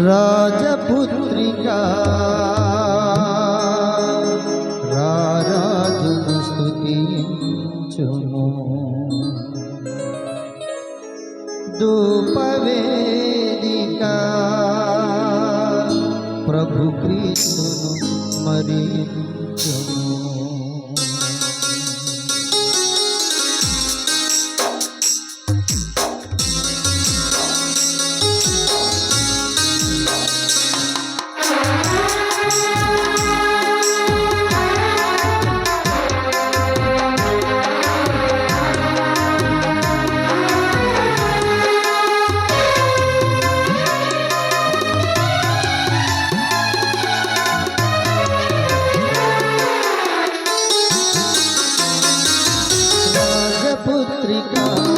राजपुत्रिका। राराधनस्तुतिं चुमो दूपवेदिका। प्रभुप्रीतनु मरिं चुमो না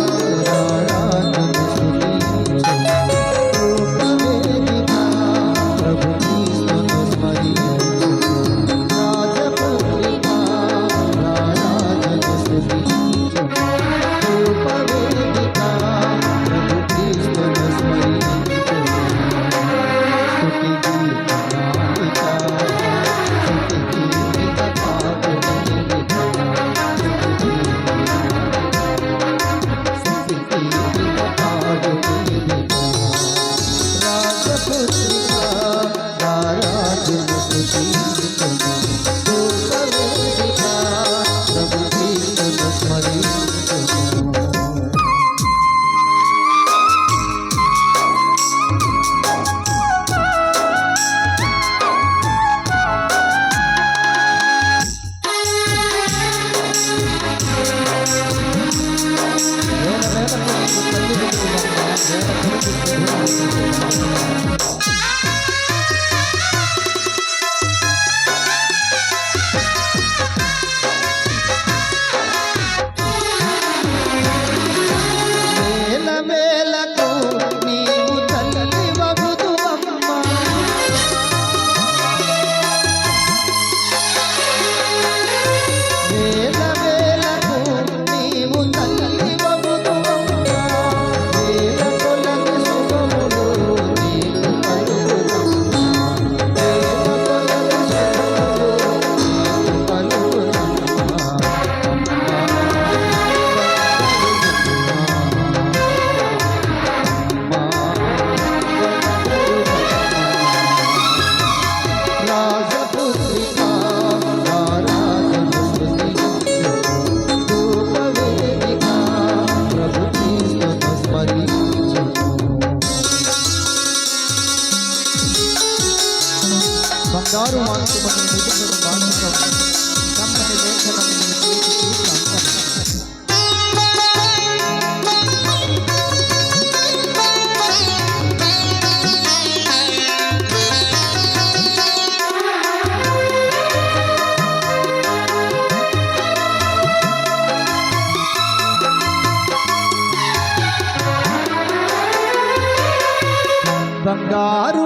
बंगारू